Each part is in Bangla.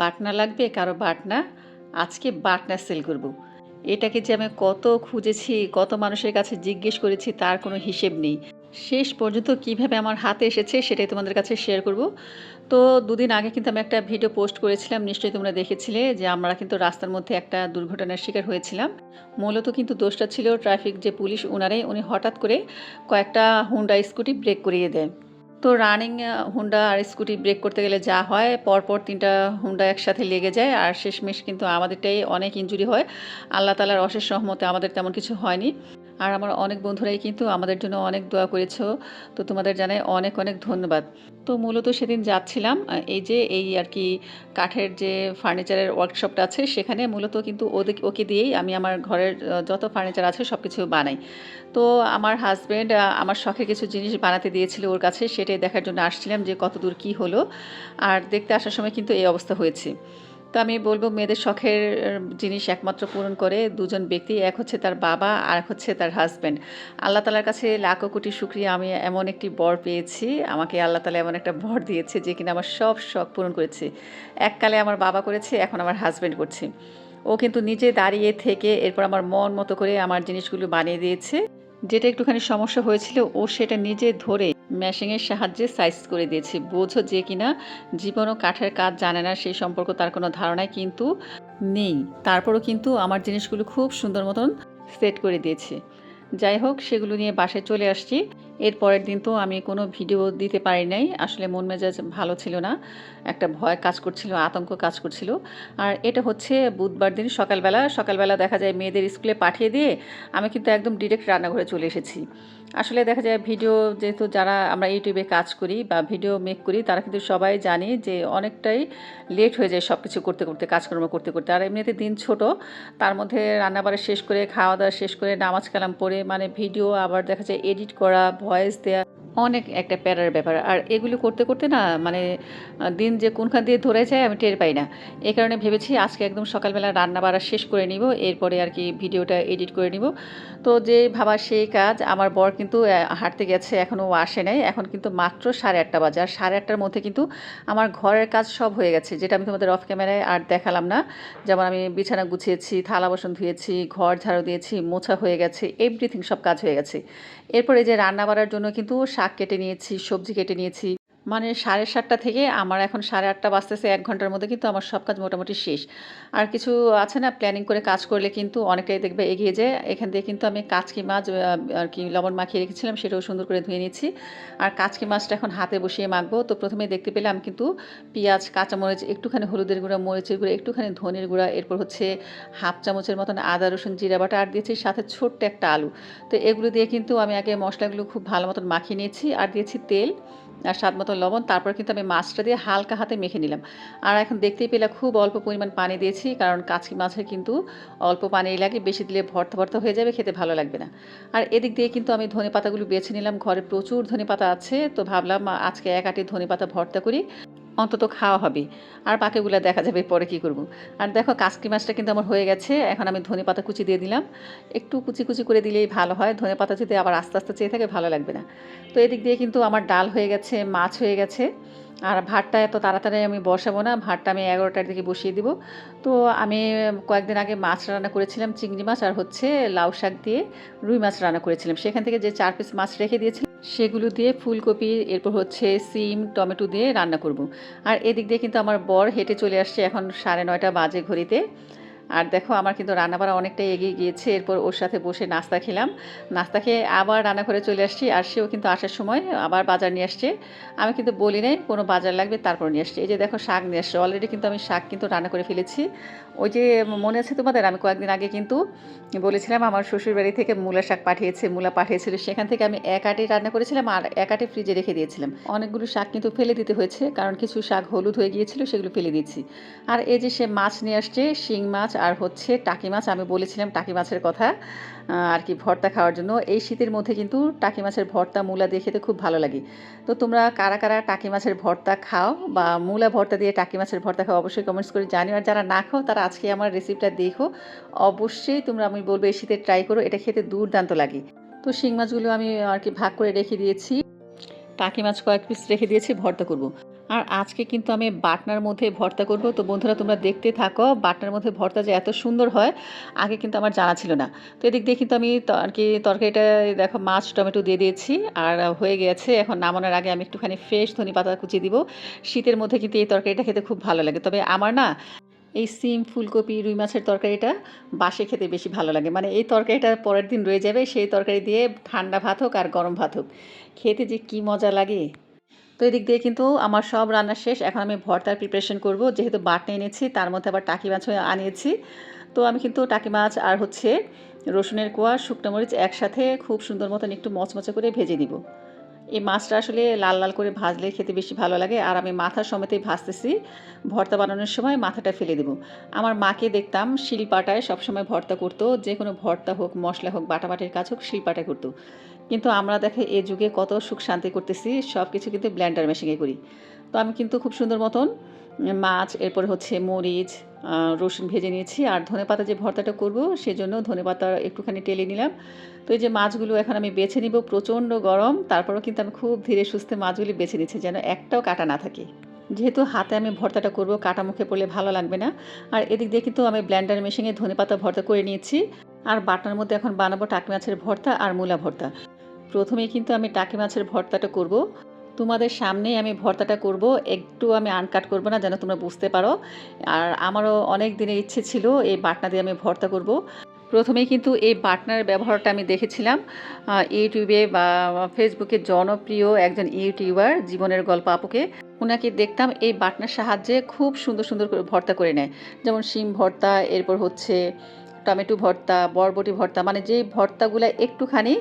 বাটনা লাগবে, কারও বাটনা? আজকে বাটনা সেল করব। এটাকে যে আমি কত খুঁজেছি, কত মানুষের কাছে জিজ্ঞেস করেছি, তার কোনো হিসেব নেই। শেষ পর্যন্ত কীভাবে আমার হাতে এসেছে, সেটাই তোমাদের কাছে শেয়ার করব। তো দুদিন আগে কিন্তু আমি একটা ভিডিও পোস্ট করেছিলাম, নিশ্চয়ই তোমরা দেখেছিলে, যে আমরা কিন্তু রাস্তার মধ্যে একটা দুর্ঘটনার শিকার হয়েছিলাম। মূলত কিন্তু দোষটা ছিল ট্রাফিক যে পুলিশ ওনারাই উনি হঠাৎ করে কয়েকটা হুন্ডা স্কুটি ব্রেক করিয়ে দেয়। তো রানিং হুন্ডা আর স্কুটি ব্রেক করতে গেলে যা হয়, পরপর তিনটা হুন্ডা একসাথে লেগে যায় আর শেষমেশ কিন্তু আমাদেরটাই অনেক ইঞ্জুরি হয়। আল্লাহ তালার অশেষ সহমতে আমাদের তেমন কিছু হয়নি। আর আমার অনেক বন্ধুরাই কিন্তু আমাদের জন্য অনেক দোয়া করেছ। তো তোমাদের জানাই অনেক অনেক ধন্যবাদ। তো মূলত সেদিন যাচ্ছিলাম এই যে এই আর কি কাঠের যে ফার্নিচারের ওয়ার্কশপটা আছে, সেখানে মূলত কিন্তু ওদের, ওকে দিয়েই আমি আমার ঘরের যত ফার্নিচার আছে সব কিছু বানাই। তো আমার হাজব্যান্ড আমার শখের কিছু জিনিস বানাতে দিয়েছিল ওর কাছে, সেটাই দেখার জন্য আসছিলাম যে কত দূর কী হলো। আর দেখতে আসার সময় কিন্তু এই অবস্থা হয়েছে। তো আমি বলব মেয়েদের শখের জিনিস একমাত্র পূরণ করে দুজন ব্যক্তি, এক হচ্ছে তার বাবা আর এক হচ্ছে তার হাজব্যান্ড আল্লাহ তালার কাছে লাখো কোটি শুক্রিয়া, আমি এমন একটি বর পেয়েছি, আমাকে আল্লাহ তালা এমন একটা বর দিয়েছে যে কিনা আমার সব শখ পূরণ করেছে। এককালে আমার বাবা করেছে, এখন আমার হাজব্যান্ড করছে। ও কিন্তু নিজে দাঁড়িয়ে থেকে এরপর আমার মন মতো করে আমার জিনিসগুলো বানিয়ে দিয়েছে। যেটা একটুখানি সমস্যা হয়েছিল, ও সেটা নিজে ধরে মেশিংয়ের সাহায্যে সাইজ করে দিয়েছে। বোঝো যে কিনা জীবনও কাঠের কাজ জানে না, সেই সম্পর্ক তার কোনো ধারণায় কিন্তু নেই। তারপরও কিন্তু আমার জিনিসগুলো খুব সুন্দর মতন সেট করে দিয়েছে। যাই হোক, সেগুলো নিয়ে বাসায় চলে আসছি। এর পরের দিন তো আমি কোনো ভিডিও দিতে পারি নাই। আসলে মন মেজাজ ভালো ছিল না। একটা ভয় কাজ করছিল, আতঙ্ক কাজ করছিল। আর এটা হচ্ছে বুধবার দিন সকালবেলা। সকালবেলা দেখা যায় মেয়েদের স্কুলে পাঠিয়ে দিয়ে আমি কিন্তু একদম ডিরেক্ট রান্নাঘরে চলে এসেছি। আসলে দেখা যায় ভিডিও যেহেতু যারা আমরা ইউটিউবে কাজ করি বা ভিডিও মেক করি, তারা কিন্তু সবাই জানি যে অনেকটাই লেট হয়ে যায় সব কিছু করতে করতে, কাজকর্ম করতে করতে। আর এমনিতে দিন ছোট, তার মধ্যে রান্নাবাড়া শেষ করে, খাওয়া দাওয়া শেষ করে, নামাজ কালাম পড়ে মানে ভিডিও আবার দেখা যায় এডিট করা ভয়েস দেওয়া অনেক একটা প্যারার ব্যাপার। আর এগুলো করতে করতে না মানে দিন যে কোনখান দিয়ে ধরে যায় আমি টের পাই না। এই কারণে ভেবেছি আজকে একদম সকালবেলা রান্না বাড়া শেষ করে নিব, এরপরে আর কি ভিডিওটা এডিট করে নিব। তো যে ভাবা সেই কাজ, আমার বর কিন্তু হাঁটতে গেছে এখনও আসে নাই। এখন কিন্তু মাত্র সাড়ে আটটা বাজে। আর সাড়ে আটটার মধ্যে কিন্তু আমার ঘরের কাজ সব হয়ে গেছে, যেটা আমি তোমাদের অফ ক্যামেরায় আর দেখালাম না। যেমন আমি বিছানা গুছিয়েছি, থালা বাসন ধুয়েছি, ঘর ঝাড়ু দিয়েছি, মোছা হয়ে গেছে এভরিথিং সব কাজ হয়ে গেছে। এরপরে যে রান্না বাড়ার জন্য কিন্তু শাক কেটে নিয়েছি সবজি কেটে নিয়েছি। মানে সাড়ে সাতটা থেকে আমার এখন সাড়ে আটটা বাজতেছে, এক ঘণ্টার মধ্যে কিন্তু আমার সব কাজ মোটামুটি শেষ। আর কিছু আছে না প্ল্যানিং করে কাজ করলে কিন্তু অনেকটাই দেখবে এগিয়ে যায়। এখান থেকে কিন্তু আমি কাচকি মাছ আর কি লবণ মাখিয়ে রেখেছিলাম, সেটাও সুন্দর করে ধুয়ে নিয়েছি আর কাচকি মাছটা এখন হাতে বসিয়ে মাখবো। তো প্রথমে দেখতে পেলাম কিন্তু পেঁয়াজ, কাঁচামরিচ, একটুখানি হলুদের গুঁড়া, মরিচের গুঁড়া, একটুখানি ধনের গুঁড়া, এরপর হচ্ছে হাফ চামচের মতন আদা, রসুন, জিরা বাটা, আর দিয়েছি সাথে ছোট্ট একটা আলু। তো এগুলো দিয়ে কিন্তু আমি আগে মশলাগুলো খুব ভালো মতন মাখিয়ে নিয়েছি। আর দিয়েছি তেল। আর স্বাদ মতো লবণ, তারপর কিন্তু আমি মাছটা দিয়ে হালকা হাতে মেখে নিলাম। আর এখন দেখতেই পেলে খুব অল্প পরিমাণ পানি দিয়েছি, কারণ কাছি মাছের কিন্তু অল্প পানি লাগে, বেশি দিলে ভর্তা ভর্তা হয়ে যাবে, খেতে ভালো লাগবে না। আর এদিক দিয়ে কিন্তু আমি ধনে পাতাগুলো বেছে নিলাম, ঘরে প্রচুর ধনে পাতা আছে, তো ভাবলাম আজকে এক আটি ধনে পাতা ভর্তা করি। অন্তত খাওয়া হবে। আর বাকিগুলো দেখা যাবে পরে কী করব। আর দেখো কাসকি মাছটা কিন্তু আমার হয়ে গেছে। এখন আমি ধনে পাতা কুচি দিয়ে দিলাম। একটু কুচি কুচি করে দিলেই ভালো হয়। ধনে পাতা যদি আবার আস্তে আস্তে চেয়ে থাকে ভালো লাগবে না। তো এদিক দিয়ে কিন্তু আমার ডাল হয়ে গেছে, মাছ হয়ে গেছে। আর ভাতটা এত তাড়াতাড়ি আমি বসাবো না। ভাতটা আমি এগারোটার দিকে বসিয়ে দিব। তো আমি কয়েকদিন আগে মাছ রান্না করেছিলাম, চিংড়ি মাছ আর হচ্ছে লাউ শাক দিয়ে রুই মাছ রান্না করেছিলাম। সেখান থেকে যে চার পিস মাছ রেখে দিয়েছিলাম সেগুলো দিয়ে ফুলকপি, এরপর হচ্ছে সিম, টমেটো দিয়ে রান্না করব। আর এদিক দিয়ে কিন্তু আমার বর হেঁটে চলে আসছে এখন সাড়ে নয়টা বাজে ঘড়িতে আর দেখো আমার কিন্তু রান্নাবাড়া অনেকটাই এগিয়ে গিয়েছে। এরপর ওর সাথে বসে নাস্তা খেলাম। নাস্তা খেয়ে আবার রান্না করে চলে আসছি আর সেও কিন্তু আসার সময় আবার বাজার নিয়ে আসছে। আমি কিন্তু বলি নাই, কোনো বাজার লাগবে তারপর নিয়ে আসছে। এই যে দেখো শাক নিয়ে আসছে। অলরেডি কিন্তু আমি শাক কিন্তু রান্না করে ফেলেছি। ওই যে মনে আছে তোমাদের? আমি কয়েকদিন আগে কিন্তু বলেছিলাম আমার শ্বশুর বাড়ি থেকে মূলা শাক পাঠিয়েছে, মূলা পাঠিয়েছিল। সেখান থেকে আমি এক আটি রান্না করেছিলাম আর এক আটি ফ্রিজে রেখে দিয়েছিলাম। অনেকগুলো শাক কিন্তু ফেলে দিতে হয়েছে, কারণ কিছু শাক হলুদ হয়ে গিয়েছিল সেগুলো ফেলে দিয়েছি। আর এই যে সে মাছ নিয়ে আসছে, শিং মাছ আর হচ্ছে টাকি মাছ, আমি বলেছিলাম টাকি মাছের কথা আর কি ভর্তা খাওয়ার জন্য। এই শীতের মধ্যে কিন্তু টাকি মাছের ভর্তা, মূলা দিয়ে খেতে খুব ভালো লাগে। তো তোমরা কারা কারা টাকি মাছের ভর্তা খাও বা মূলা ভর্তা দিয়ে টাকি মাছের ভর্তা খাও, অবশ্যই কমেন্টস করে জানিও। আর যারা না খাও, তারা আজকে আমার রেসিপিটা দেখো। অবশ্যই তোমরা, আমি বলব, এই শীতে ট্রাই করো। এটা খেতে দুর্দান্ত লাগে। তো শিং মাছগুলো আমি আর কি ভাগ করে রেখে দিয়েছি। টাকি মাছ কয়েক পিস রেখে দিয়েছি, ভর্তা করব। আর আজকে কিন্তু আমি বাটনার মধ্যে ভর্তা করব। তো বন্ধুরা, তোমরা দেখতে থাকো, বাটনার মধ্যে ভর্তা যে এত সুন্দর হয়, আগে কিন্তু আমার জানা ছিল না। তো এদিক দিয়ে কিন্তু আমি আর কি তরকারিটা, দেখো মাছ, টমেটো দিয়ে দিয়েছি, আর হয়ে গেছে, এখন নামানোর আগে আমি একটুখানি ফ্রেশ ধনে পাতা কুচি দিব। শীতের মধ্যে কিন্তু এই তরকারিটা খেতে খুব ভালো লাগে। তবে আমার না, এই সিম, ফুলকপি, রুই মাছের তরকারিটা বাসে খেতে বেশি ভালো লাগে। মানে এই তরকারিটা পরের দিন রয়ে যাবে, সেই তরকারি দিয়ে ঠান্ডা ভাত হোক আর গরম ভাত হোক। খেতে যে কি মজা লাগে। তো এদিক দিয়ে কিন্তু আমার সব রান্না শেষ। এখন আমি ভর্তার প্রিপারেশন করব। যেহেতু বাটনা এনেছি, তার মধ্যে আবার টাকি মাছও আনিয়েছি। তো আমি কিন্তু টাকি মাছ আর হচ্ছে রসুনের কোয়া, শুকনো মরিচ একসাথে খুব সুন্দর মতন একটু মচমচে করে ভেজে নিব। এই মাছটা আসলে লাল লাল করে ভাজলে খেতে বেশি ভালো লাগে। আর আমি মাথার সমেতেই ভাজতেছি। ভর্তা বানানোর সময় মাথাটা ফেলে দেবো। আমার মাকে দেখতাম শিলপাটায় সবসময় ভর্তা করতো। যে কোনো ভর্তা হোক, মশলা হোক, বাটাবাটির কাজ হোক, শিলপাটায় করতো। কিন্তু আমরা দেখে এ যুগে কত সুখ শান্তি করতেছি সব কিছু কিন্তু ব্ল্যান্ডার মেশিনে করি। তো আমি কিন্তু খুব সুন্দর মতন মাছ, এরপর হচ্ছে মরিচ রসুন ভেজে নিয়েছি। আর ধনেপাতা যে ভর্তাটা করব সেজন্য ধনেপাতা একটুখানি টেলে নিলাম। তো এই যে মাছগুলো এখন আমি বেছে নিব প্রচণ্ড গরম, তারপরেও কিন্তু আমি খুব ধীরে সুস্থে মাছগুলি বেছে নিচ্ছি যেন একটাও কাটা না থাকে। যেহেতু হাতে আমি ভর্তাটা করব, কাটা মুখে পড়লে ভালো লাগবে না। আর এদিক দিয়ে কিন্তু আমি ব্ল্যান্ডার মেশিনে ধনেপাতা ভর্তা করে নিয়েছি। আর বাটনার মধ্যে এখন বানাবো টাকি মাছের ভর্তা আর মূলা ভর্তা। প্রথমে কিন্তু আমি টাকি মাছের ভর্তাটা করব। তোমাদের সামনেই আমি ভর্তাটা করব। একটু আমি আনকাট করব না, যেন তোমরা বুঝতে পারো। আর আমারও অনেক দিনের ইচ্ছে ছিল এই বাটনা দিয়ে আমি ভর্তা করব। প্রথমেই কিন্তু এই বাটনার ব্যবহারটা আমি দেখেছিলাম। ইউটিউবে বা ফেসবুকে জনপ্রিয় একজন ইউটিউবার, জীবনের গল্প আপুকে। ওনাকে দেখতাম এই বাটনার সাহায্যে খুব সুন্দর সুন্দর করে ভর্তা করে নেয়। যেমন শিম ভর্তা, এরপর হচ্ছে টমেটো ভর্তা, বরবটি ভর্তা মানে যে ভর্তাগুলো একটুখানি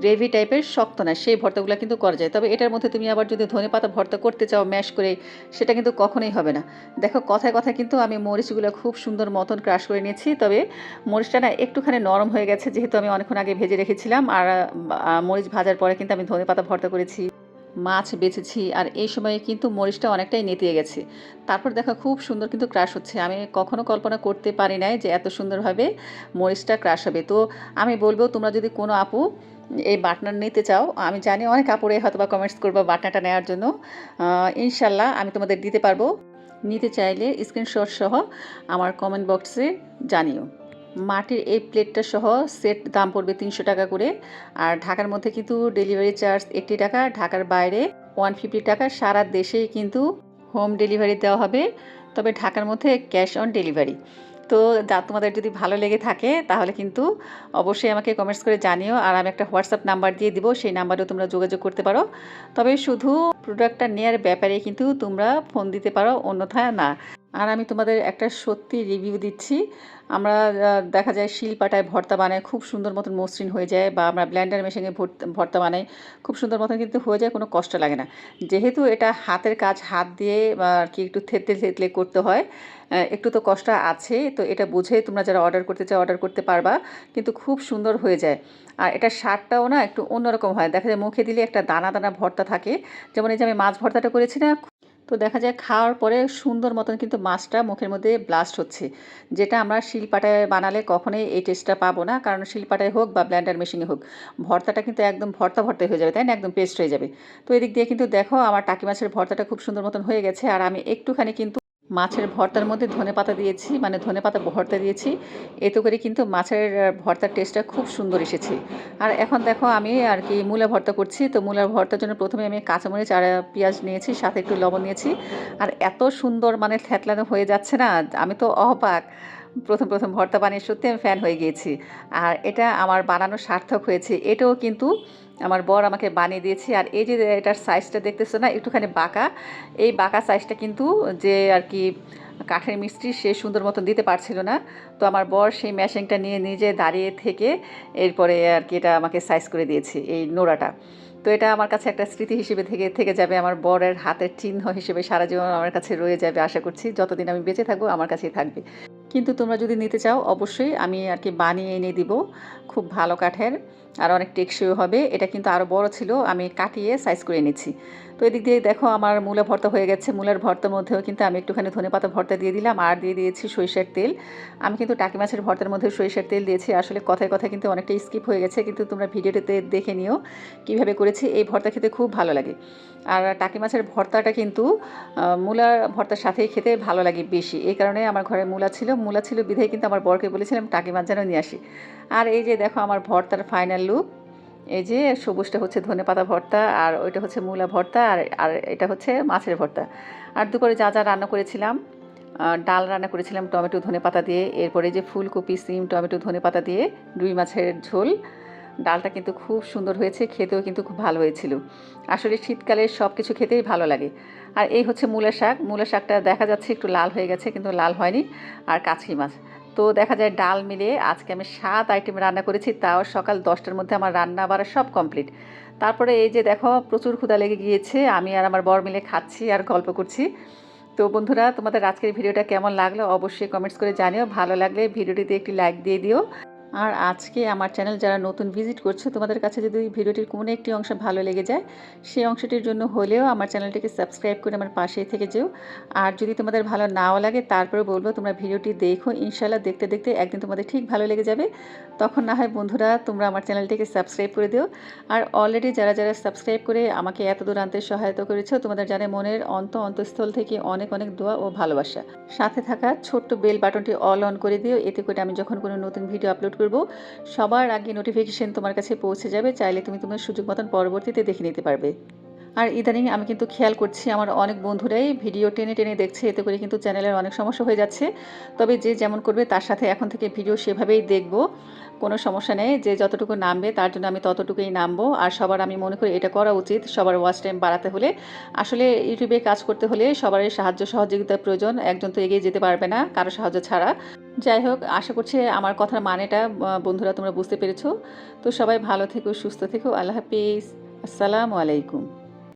গ্রেভি টাইপের শক্ত না, সেই ভর্তাগুলো কিন্তু করা যায়। তবে এটার মধ্যে তুমি আবার যদি ধনে পাতা ভর্তা করতে চাও, ম্যাশ করে, সেটা কিন্তু কখনোই হবে না। দেখো, কথায় কথায় কিন্তু আমি মরিচগুলো খুব সুন্দর মতন ক্রাশ করে নিয়েছি, তবে মরিচটা না একটুখানি নরম হয়ে গেছে, যেহেতু আমি অনেকক্ষণ আগে ভেজে রেখেছিলাম, আর মরিচ ভাজার পরে কিন্তু আমি ধনে পাতা ভর্তা করেছি। মাছ বেছেছি আর এই সময়ে কিন্তু মরিচটা অনেকটাই নেতিয়ে গেছে। তারপর দেখা খুব সুন্দর কিন্তু ক্রাশ হচ্ছে। আমি কখনো কল্পনা করতে পারি নাই যে এত সুন্দরভাবে মরিচটা ক্রাশ হবে। তো আমি বলব, তোমরা যদি কোনো আপু এই বাটনার নিতে চাও, আমি জানি অনেক কাপড়ে হয়তো বা কমেন্টস করব বাটনাটা নেওয়ার জন্য। ইনশাল্লাহ আমি তোমাদের দিতে পারব। নিতে চাইলে স্ক্রিনশট সহ আমার কমেন্ট বক্সে জানিও। মাটির এই প্লেটটা সহ সেট দাম পড়বে তিনশো টাকা করে। আর ঢাকার মধ্যে কিন্তু ডেলিভারি চার্জ এইট্টি টাকা, ঢাকার বাইরে ওয়ান ফিফটি টাকা, সারা দেশেই কিন্তু হোম ডেলিভারি দেওয়া হবে। তবে ঢাকার মধ্যে ক্যাশ অন ডেলিভারি। তো যা তোমাদের যদি ভালো লেগে থাকে, তাহলে কিন্তু অবশ্যই আমাকে কমেন্টস করে জানিও। আর আমি একটা হোয়াটসঅ্যাপ নাম্বার দিয়ে দিব, সেই নাম্বারেও তোমরা যোগাযোগ করতে পারো। তবে শুধু প্রোডাক্টটা নেওয়ার ব্যাপারে কিন্তু তোমরা ফোন দিতে পারো, অন্যথায় না। আর আমি তোমাদের একটা সত্যি রিভিউ দিচ্ছি। আমরা দেখা যায় শিল পাটায় ভর্তা বানাই খুব সুন্দর মতন মসৃণ হয়ে যায় বা আমরা ব্ল্যান্ডার মেশিনে ভর্তা বানাই, খুব সুন্দর মতন কিন্তু হয়ে যায়, কোনো কষ্ট লাগে না। যেহেতু এটা হাতের কাজ, হাত দিয়ে আর কি একটু থেতলে থেতলে করতে হয় একটু তো কষ্ট আছে, তো এটা বুঝে তোমরা যারা অর্ডার করতে চাও, অর্ডার করতে পারবা, কিন্তু খুব সুন্দর হয়ে যায়। আর এটা স্বাদটাও না একটু অন্যরকম হয়। দেখা যায় মুখে দিলে একটা দানা দানা ভর্তা থাকে, যেমন এই যে আমি মাছ ভর্তাটা করেছি না তো দেখা যায় খাওয়ার পরে সুন্দর মতন কিন্তু মাছটা মুখের মধ্যে ব্লাস্ট হচ্ছে। যেটা আমরা শিলপাটায় বানালে কখনোই এই টেস্টটা পাবো না। কারণ শিলপাটায় হোক বা ব্ল্যান্ডার মেশিনে হোক, ভর্তাটা কিন্তু একদম ভর্তা ভর্তা হয়ে যাবে, তাই না? একদম পেস্ট হয়ে যাবে। তো এদিক দিয়ে কিন্তু দেখো, আমার টাকি মাছের ভর্তাটা খুব সুন্দর মতন হয়ে গেছে। আর আমি একটুখানি কিন্তু মাছের ভর্তার মধ্যে ধনে পাতা দিয়েছি মানে ধনে পাতা ভর্তা দিয়েছি। এতে করে কিন্তু মাছের ভর্তার টেস্টটা খুব সুন্দর এসেছে। আর এখন দেখো আমি আর কি মূলা ভর্তা করছি। তো মূলার ভর্তার জন্য প্রথমে আমি কাঁচামরিচ আর পেঁয়াজ নিয়েছি, সাথে একটু লবণ নিয়েছি। আর এত সুন্দর মানে থ্যাতলানো হয়ে যাচ্ছে না, আমি তো অবাক। প্রথম প্রথম ভর্তা বানিয়ে সত্যি আমি ফ্যান হয়ে গিয়েছি। আর এটা আমার বানানো সার্থক হয়েছে। এটাও কিন্তু আমার বর আমাকে বানিয়ে দিয়েছে। আর এই যে এটার সাইজটা দেখতেছো না, একটুখানি বাঁকা। এই বাঁকা সাইজটা কিন্তু যে আর কি কাঠের মিস্ত্রি সে সুন্দর মতন দিতে পারছিল না। তো আমার বর সেই ম্যাশিংটা নিয়ে নিজে দাঁড়িয়ে থেকে এরপরে আর কি এটা আমাকে সাইজ করে দিয়েছে, এই নোড়াটা। তো এটা আমার কাছে একটা স্মৃতি হিসেবে থেকে থেকে যাবে। আমার বরের হাতের চিহ্ন হিসেবে সারা জীবন আমার কাছে রয়ে যাবে আশা করছি। যতদিন আমি বেঁচে থাকব আমার কাছেই থাকবে। কিন্তু তোমরা যদি নিতে চাও, অবশ্যই আমি আর কি বানিয়ে এনে দিব। খুব ভালো কাঠের। আর অনেক টেকসই হবে। এটা কিন্তু আরও বড় ছিল। আমি কাটিয়ে সাইজ করে নিচ্ছি। তো এদিক দিয়ে দেখো আমার মূলা ভর্তা হয়ে গেছে। মূলার ভর্তার মধ্যেও কিন্তু আমি একটুখানি ধনে পাতা ভর্তা দিয়ে দিলাম আর দিয়ে দিয়েছি সরিষার তেল। আমি কিন্তু টাকি মাছের ভর্তার মধ্যে সরিষার তেল দিয়েছি। আসলে কথায় কথায় কিন্তু অনেকটা স্কিপ হয়ে গেছে, কিন্তু তোমরা ভিডিওটিতে দেখে নিও কীভাবে করেছি। এই ভর্তা খেতে খুব ভালো লাগে। আর টাকি মাছের ভর্তাটা কিন্তু মূলার ভর্তার সাথেই খেতে ভালো লাগে বেশি। এই কারণে আমার ঘরে মূলা ছিল। মূলা ছিল বিধায় কিন্তু আমার বরকে বলেছিলাম, টাকি মাছ যেন নিয়ে আসি। আর এই যে দেখো আমার ভর্তার ফাইনাল লুক এই যে সবুজটা হচ্ছে ধনে পাতা ভর্তা, আর ওইটা হচ্ছে মূলা ভর্তা, আর আর এটা হচ্ছে মাছের ভর্তা। আর দুপুরে যা যা রান্না করেছিলাম ডাল রান্না করেছিলাম টমেটো, ধনে পাতা দিয়ে, এরপরে যে ফুলকপি, সিম, টমেটো, ধনে পাতা দিয়ে রুই মাছের ঝোল। ডালটা কিন্তু খুব সুন্দর হয়েছে, খেতেও কিন্তু খুব ভালো হয়েছিল। আসলে শীতকালে সব কিছু খেতেই ভালো লাগে। আর এই হচ্ছে মূলা শাক। মূলা শাকটা দেখা যাচ্ছে একটু লাল হয়ে গেছে, কিন্তু লাল হয়নি। আর কাছি মাছ। তো দেখা যায় ডাল মিলে আজকে আমি সাত আইটেম রান্না করেছি, তাও সকাল দশটার মধ্যে আমার রান্না বাড়া সব কমপ্লিট। তারপরে এই যে দেখো, প্রচুর ক্ষুদা লেগে গিয়েছে, আমি আর আমার বর মিলে খাচ্ছি আর গল্প করছি। তো বন্ধুরা, তোমাদের আজকের ভিডিওটা কেমন লাগল অবশ্যই কমেন্টস করে জানিও, ভালো লাগলে ভিডিওটিতে একটি লাইক দিয়ে দিও। আর আজকে আমার চ্যানেল যারা নতুন ভিজিট করছে, তোমাদের কাছে যদি ভিডিওটির কোনো একটি অংশ ভালো লেগে যায়, সেই অংশটির জন্য হলেও আমার চ্যানেলটিকে সাবস্ক্রাইব করে আমার পাশেই থেকে যেও। আর যদি তোমাদের ভালো নাও লাগে, তারপরে বলব তোমরা ভিডিওটি দেখো। ইনশাল্লাহ দেখতে দেখতে একদিন তোমাদের ঠিক ভালো লেগে যাবে। তখন না হয় বন্ধুরা, তোমরা আমার চ্যানেলটিকে সাবস্ক্রাইব করে দিও। আর অলরেডি যারা যারা সাবস্ক্রাইব করে আমাকে এত দূর আনতে সহায়তা করেছ, তোমাদের জানে মনের অন্ত অন্তঃস্থল থেকে অনেক অনেক দোয়া ও ভালোবাসা। সাথে থাকা ছোট্ট বেল বাটনটি অল অন করে দিও, এতে করে আমি যখন কোনো নতুন ভিডিও আপলোড করব, সবার আগে নোটিফিকেশন তোমার কাছে পৌঁছে যাবে। চাইলে তুমি তোমার সুযোগ মতন পরবর্তীতে দেখে নিতে পারবে। আর ইদানিং আমি কিন্তু খেয়াল করছি আমার অনেক বন্ধুরাই ভিডিও টেনে টেনে দেখছে, এতে করে কিন্তু চ্যানেলের অনেক সমস্যা হয়ে যাচ্ছে। তবে যে যেমন করবে তার সাথে এখন থেকে ভিডিও সেভাবেই দেখব। কোনো সমস্যা নেই, যে যতটুকু নামবে তার জন্য আমি ততটুকুই নামবো। আর সবার আমি মনে করি এটা করা উচিত, সবার ওয়াচ টাইম বাড়াতে হলে। আসলে ইউটিউবে কাজ করতে হলে সবারই সাহায্য সহযোগিতার প্রয়োজন, একজন তো এগিয়ে যেতে পারবে না কারও সাহায্য ছাড়া। যাই হোক, আশা করছি আমার কথার মানেটা বন্ধুরা তোমরা বুঝতে পেরেছ। তো সবাই ভালো থেকো, সুস্থ থেকো, আল্লাহ হাফিজ। আসসালামু আলাইকুম।